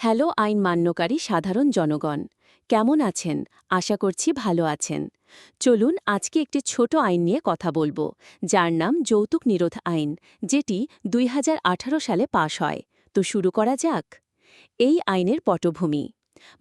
Hello আইন মান্যকারী সাধারণ জনগণ, কেমন আছেন? আশা করছি ভালো আছেন। চলুন আজকে একটি ছোট আইন নিয়ে কথা বলব, যার নাম যৌতুক নিরোধ আইন, যেটি দুই হাজার আঠারো সালে পাশ হয়। তো শুরু করা যাক। এই আইনের পটভূমি।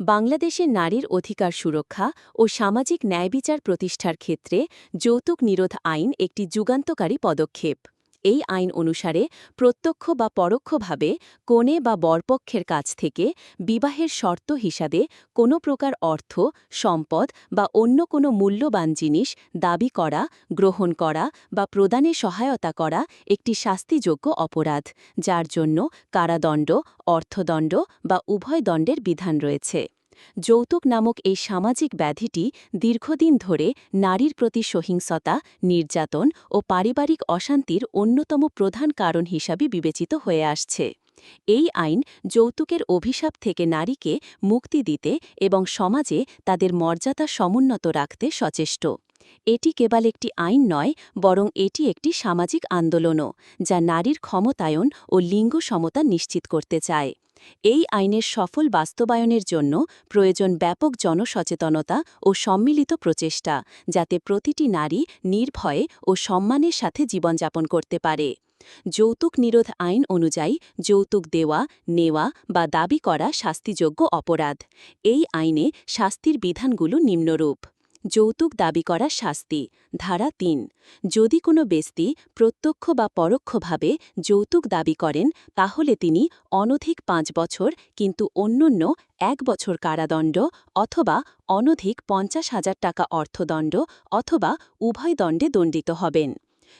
বাংলাদেশে নারীর অধিকার সুরক্ষা ও সামাজিক ন্যায়বিচার প্রতিষ্ঠার ক্ষেত্রে যৌতুক নিরোধ আইন একটি যুগান্তকারী পদক্ষেপ। এই আইন অনুসারে প্রত্যক্ষ বা পরোক্ষভাবে কনে বা বরপক্ষের কাছ থেকে বিবাহের শর্ত হিসাবে কোনো প্রকার অর্থ, সম্পদ বা অন্য কোনো মূল্যবান জিনিস দাবি করা, গ্রহণ করা বা প্রদানে সহায়তা করা একটি শাস্তিযোগ্য অপরাধ, যার জন্য কারাদণ্ড, অর্থদণ্ড বা উভয় দণ্ডের বিধান রয়েছে। যৌতুক নামক এই সামাজিক ব্যাধিটি দীর্ঘদিন ধরে নারীর প্রতি সহিংসতা, নির্যাতন ও পারিবারিক অশান্তির অন্যতম প্রধান কারণ হিসাবে বিবেচিত হয়ে আসছে। এই আইন যৌতুকের অভিশাপ থেকে নারীকে মুক্তি দিতে এবং সমাজে তাদের মর্যাদা সমুন্নত রাখতে সচেষ্ট। এটি কেবল একটি আইন নয়, বরং এটি একটি সামাজিক আন্দোলনও, যা নারীর ক্ষমতায়ন ও লিঙ্গ সমতা নিশ্চিত করতে চায়। এই আইনের সফল বাস্তবায়নের জন্য প্রয়োজন ব্যাপক জনসচেতনতা ও সম্মিলিত প্রচেষ্টা, যাতে প্রতিটি নারী নির্ভয়ে ও সম্মানের সাথে জীবনযাপন করতে পারে। যৌতুক নিরোধ আইন অনুযায়ী যৌতুক দেওয়া, নেওয়া বা দাবি করা শাস্তিযোগ্য অপরাধ। এই আইনে শাস্তির বিধানগুলো নিম্নরূপ। যৌতুক দাবি করা শাস্তি। ধারা তিন। যদি কোনো ব্যক্তি প্রত্যক্ষ বা পরোক্ষভাবে যৌতুক দাবি করেন, তাহলে তিনি অনধিক পাঁচ বছর কিন্তু অন্যন্য এক বছর কারাদণ্ড অথবা অনধিক পঞ্চাশ হাজার টাকা অর্থদণ্ড অথবা উভয় দণ্ডে দণ্ডিত হবেন।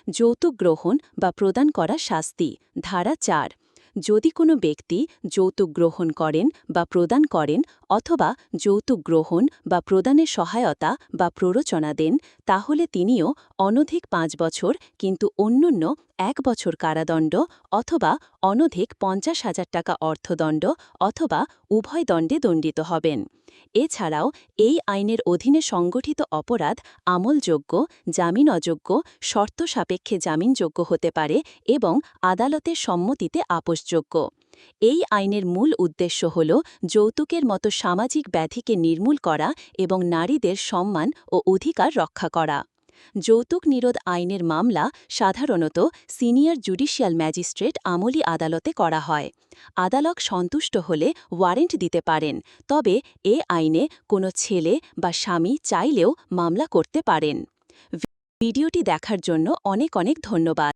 যৌতুক গ্রহণ বা প্রদান করা শাস্তি। ধারা চার। যদি কোনো ব্যক্তি যৌতুক গ্রহণ করেন বা প্রদান করেন অথবা যৌতুক গ্রহণ বা প্রদানের সহায়তা বা প্ররোচনা দেন, তাহলে তিনিও অনধিক পাঁচ বছর কিন্তু অন্যন্য এক বছর কারাদণ্ড অথবা অনধিক পঞ্চাশ হাজার টাকা অর্থদণ্ড অথবা উভয় দণ্ডে দণ্ডিত হবেন। এছাড়াও এই আইনের অধীনে সংগঠিত অপরাধ আমলযোগ্য জামিন অযোগ্য শর্ত সাপেক্ষে জামিনযোগ্য হতে পারে এবং আদালতের সম্মতিতে আপোষযোগ্য। এই আইনের মূল উদ্দেশ্য হল যৌতুকের মতো সামাজিক ব্যাধিকে নির্মূল করা এবং নারীদের সম্মান ও অধিকার রক্ষা করা। যৌতুক নিরোধ আইনের মামলা সাধারণত সিনিয়র জুডিশিয়াল ম্যাজিস্ট্রেট আমলি আদালতে করা হয়। আদালত সন্তুষ্ট হলে ওয়ারেন্ট দিতে পারেন, তবে এ আইনে কোনো ছেলে বা স্বামী চাইলেও মামলা করতে পারেন। ভিডিওটি দেখার জন্য অনেক অনেক ধন্যবাদ।